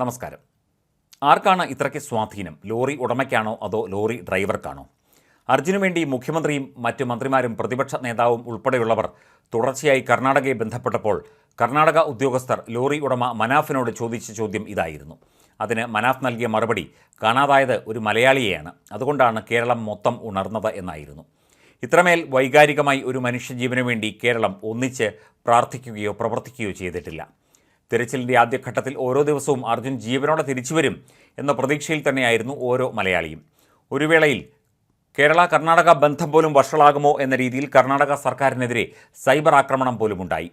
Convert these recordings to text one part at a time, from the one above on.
നമസ്കാരം. ആർക്കാണ് ഇത്രയ്ക്ക് സ്വാധീനം? ലോറി ഉടമയ്ക്കാണോ അതോ ലോറി ഡ്രൈവർക്കാണോ? അർജുനു വേണ്ടി മുഖ്യമന്ത്രിയും മറ്റു മന്ത്രിമാരും പ്രതിപക്ഷ നേതാവും ഉൾപ്പെടെയുള്ളവർ തുടർച്ചയായി കർണാടകയെ ബന്ധപ്പെട്ടപ്പോൾ കർണാടക ഉദ്യോഗസ്ഥർ ലോറി ഉടമ മനാഫിനോട് ചോദിച്ച ചോദ്യം ഇതായിരുന്നു. അതിന് മനാഫ് നൽകിയ മറുപടി കാണാതായത് ഒരു മലയാളിയെയാണ്. അതുകൊണ്ടാണ് കേരളം മൊത്തം ഉണർന്നത് എന്നായിരുന്നു. ഇത്രമേൽ വൈകാരികമായി ഒരു മനുഷ്യജീവന് വേണ്ടി കേരളം ഒന്നിച്ച് പ്രാർത്ഥിക്കുകയോ പ്രവർത്തിക്കുകയോ ചെയ്തിട്ടില്ല. തിരച്ചിലിന്റെ ആദ്യഘട്ടത്തിൽ ഓരോ ദിവസവും അർജുൻ ജീവനോടെ തിരിച്ചുവരും എന്ന പ്രതീക്ഷയിൽ തന്നെയായിരുന്നു ഓരോ മലയാളിയും. ഒരു വേളയിൽ കേരള കർണാടക ബന്ധം പോലും വഷളാകുമോ എന്ന രീതിയിൽ കർണാടക സർക്കാരിനെതിരെ സൈബർ ആക്രമണം പോലും ഉണ്ടായി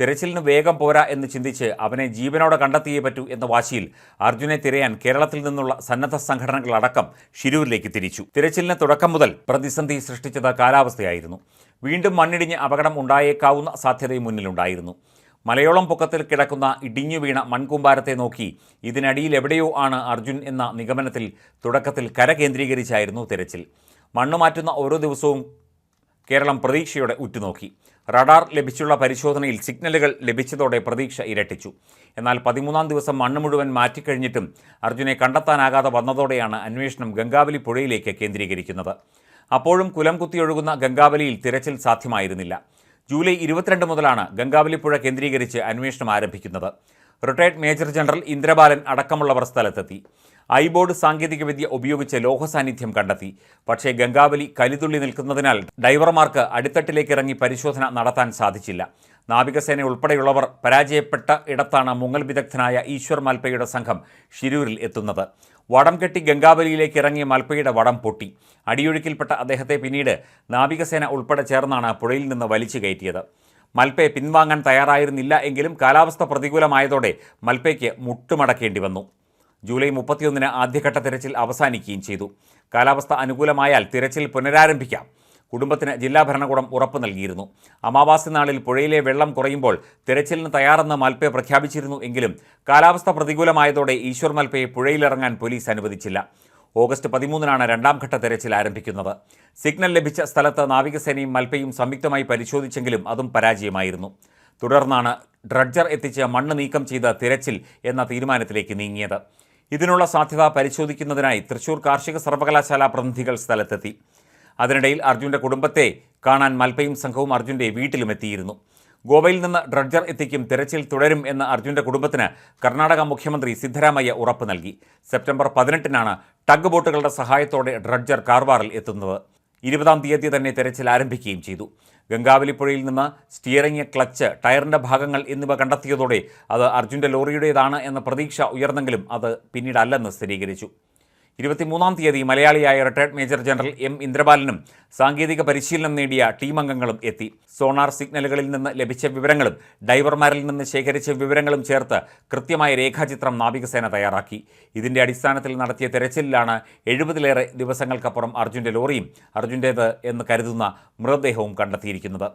തിരച്ചിലിന് വേഗം പോരാ എന്ന് ചിന്തിച്ച് അവനെ ജീവനോടെ കണ്ടെത്തിയേ പറ്റൂ എന്ന വാശിയിൽ അർജുനെ തിരയാൻ കേരളത്തിൽ നിന്നുള്ള സന്നദ്ധ സംഘടനകളടക്കം ഷിരൂരിലേക്ക് തിരിച്ചു. തിരച്ചിലിന് തുടക്കം മുതൽ പ്രതിസന്ധി സൃഷ്ടിച്ചത് കാലാവസ്ഥയായിരുന്നു. വീണ്ടും മണ്ണിടിഞ്ഞ് അപകടം ഉണ്ടായേക്കാവുന്ന സാധ്യതയും മുന്നിലുണ്ടായിരുന്നു. മലയോളം പൊക്കത്തിൽ കിടക്കുന്ന ഇടിഞ്ഞു വീണ മൺകൂമ്പാരത്തെ നോക്കി ഇതിനടിയിൽ എവിടെയോ ആണ് അർജുൻ എന്ന നിഗമനത്തിൽ തുടക്കത്തിൽ കര കേന്ദ്രീകരിച്ചായിരുന്നു തിരച്ചിൽ. മണ്ണ് മാറ്റുന്ന ഓരോ ദിവസവും കേരളം പ്രതീക്ഷയോടെ ഉറ്റുനോക്കി. റഡാർ ലഭിച്ചുള്ള പരിശോധനയിൽ സിഗ്നലുകൾ ലഭിച്ചതോടെ പ്രതീക്ഷ ഇരട്ടിച്ചു. എന്നാൽ പതിമൂന്നാം ദിവസം മണ്ണ് മുഴുവൻ മാറ്റിക്കഴിഞ്ഞിട്ടും അർജുനെ കണ്ടെത്താനാകാതെ വന്നതോടെയാണ് അന്വേഷണം ഗംഗാവലി പുഴയിലേക്ക് കേന്ദ്രീകരിക്കുന്നത്. അപ്പോഴും കുലം കുത്തിയൊഴുകുന്ന ഗംഗാവലിയിൽ തിരച്ചിൽ സാധ്യമായിരുന്നില്ല. ജൂലൈ ഇരുപത്തിരണ്ട് മുതലാണ് ഗംഗാവലിപ്പുഴ കേന്ദ്രീകരിച്ച് അന്വേഷണം ആരംഭിക്കുന്നത്. റിട്ടയർഡ് മേജർ ജനറൽ ഇന്ദ്രബാലൻ അടക്കമുള്ളവർ സ്ഥലത്തെത്തി. ഐബോർഡ് സാങ്കേതികവിദ്യ ഉപയോഗിച്ച് ലോഹസാന്നിധ്യം കണ്ടെത്തി. പക്ഷേ ഗംഗാവലി കലിതുള്ളി നിൽക്കുന്നതിനാൽ ഡൈവർമാർക്ക് അടിത്തട്ടിലേക്ക് ഇറങ്ങി പരിശോധന നടത്താൻ സാധിച്ചില്ല. നാവികസേന ഉൾപ്പെടെയുള്ളവർ പരാജയപ്പെട്ട ഇടത്താണ് മുങ്ങൽ വിദഗ്ധനായ ഈശ്വർ മാൽപ്പയുടെ സംഘം ഷിരൂരിൽ എത്തുന്നത്. വടം കെട്ടി ഗംഗാവലിയിലേക്ക് ഇറങ്ങിയ മാൽപ്പയുടെ വടം പൊട്ടി. അടിയൊഴുക്കിൽപ്പെട്ട അദ്ദേഹത്തെ പിന്നീട് നാവികസേന ഉൾപ്പെടെ ചേർന്നാണ് പുഴയിൽ നിന്ന് വലിച്ചു കയറ്റിയത്. മൽപ്പയെ പിൻവാങ്ങാൻ തയ്യാറായിരുന്നില്ല എങ്കിലും കാലാവസ്ഥ പ്രതികൂലമായതോടെ മൽപ്പയ്ക്ക് മുട്ടുമടക്കേണ്ടി വന്നു. ജൂലൈ മുപ്പത്തിയൊന്നിന് ആദ്യഘട്ട തിരച്ചിൽ അവസാനിക്കുകയും ചെയ്തു. കാലാവസ്ഥ അനുകൂലമായാൽ തിരച്ചിൽ പുനരാരംഭിക്കാം. കുടുംബത്തിന് ജില്ലാ ഭരണകൂടം ഉറപ്പ് നൽകിയിരുന്നു. അമാവാസി നാളിൽ പുഴയിലെ വെള്ളം കുറയുമ്പോൾ തിരച്ചിലിന് തയ്യാറെന്ന് മൽപ്പയ പ്രഖ്യാപിച്ചിരുന്നു എങ്കിലും കാലാവസ്ഥ പ്രതികൂലമായതോടെ ഈശ്വർ മൽപ്പയെ പുഴയിലിറങ്ങാൻ പോലീസ് അനുവദിച്ചില്ല. ഓഗസ്റ്റ് പതിമൂന്നിനാണ് രണ്ടാം ഘട്ട തെരച്ചിൽ ആരംഭിക്കുന്നത്. സിഗ്നൽ ലഭിച്ച സ്ഥലത്ത് നാവികസേനയും മൽപ്പയും സംയുക്തമായി പരിശോധിച്ചെങ്കിലും അതും പരാജയമായിരുന്നു. തുടർന്നാണ് ഡ്രഡ്ജർ എത്തിച്ച് മണ്ണ് നീക്കം ചെയ്ത തിരച്ചിൽ എന്ന തീരുമാനത്തിലേക്ക് നീങ്ങിയത്. ഇതിനുള്ള സാധ്യത പരിശോധിക്കുന്നതിനായി തൃശൂർ കാർഷിക സർവകലാശാല പ്രതിനിധികൾ സ്ഥലത്തെത്തി. അതിനിടയിൽ അർജുന്റെ കുടുംബത്തെ കാണാൻ മൽപ്പയും സംഘവും അർജുന്റെ വീട്ടിലും എത്തിയിരുന്നു. ഗോവയിൽ നിന്ന് ഡ്രഡ്ജർ എത്തിക്കും തിരച്ചിൽ തുടരും എന്ന് അർജുന്റെ കുടുംബത്തിന് കർണാടക മുഖ്യമന്ത്രി സിദ്ധരാമയ്യ ഉറപ്പ് നൽകി. സെപ്റ്റംബർ പതിനെട്ടിനാണ് ടഗ് ബോട്ടുകളുടെ സഹായത്തോടെ ഡ്രഡ്ജർ കാർവാറിൽ എത്തുന്നത്. ഇരുപതാം തീയതി തന്നെ തിരച്ചിൽ ആരംഭിക്കുകയും ചെയ്തു. ഗംഗാവലിപ്പുഴയിൽ നിന്ന് സ്റ്റിയറിംഗ് ക്ലച്ച് ടയറിന്റെ ഭാഗങ്ങൾ എന്നിവ കണ്ടെത്തിയതോടെ അത് അർജുന്റെ ലോറിയുടേതാണ് എന്ന പ്രതീക്ഷ ഉയർന്നെങ്കിലും അത് പിന്നീടല്ലെന്ന് സ്ഥിരീകരിച്ചു. ഇരുപത്തിമൂന്നാം തീയതി മലയാളിയായ റിട്ടയർഡ് മേജർ ജനറൽ എം ഇന്ദ്രബാലനും സാങ്കേതിക പരിശീലനം നേടിയ ടീം അംഗങ്ങളും എത്തി. സോണാർ സിഗ്നലുകളിൽ നിന്ന് ലഭിച്ച വിവരങ്ങളും ഡൈവർമാരിൽ നിന്ന് ശേഖരിച്ച വിവരങ്ങളും ചേർത്ത് കൃത്യമായ രേഖാചിത്രം നാവികസേന തയ്യാറാക്കി. ഇതിന്റെ അടിസ്ഥാനത്തിൽ നടത്തിയ തെരച്ചിലിലാണ് എഴുപതിലേറെ ദിവസങ്ങൾക്കപ്പുറം അർജുന്റെ ലോറിയും അർജുന്റേത് എന്ന് കരുതുന്ന മൃതദേഹവും കണ്ടെത്തിയിരിക്കുന്നത്.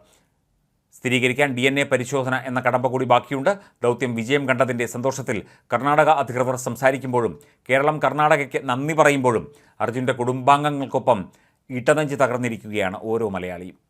സ്ഥിരീകരിക്കാൻ ഡി എൻ എ പരിശോധന എന്ന കടമ്പ കൂടി ബാക്കിയുണ്ട്. ദൗത്യം വിജയം കണ്ടതിന്റെ സന്തോഷത്തിൽ കർണാടക അധികൃതർ സംസാരിക്കുമ്പോഴും കേരളം കർണാടകയ്ക്ക് നന്ദി പറയുമ്പോഴും അർജുന്റെ കുടുംബാംഗങ്ങൾക്കൊപ്പം ഇട്ടനഞ്ച് തകർന്നിരിക്കുകയാണ് ഓരോ മലയാളിയും.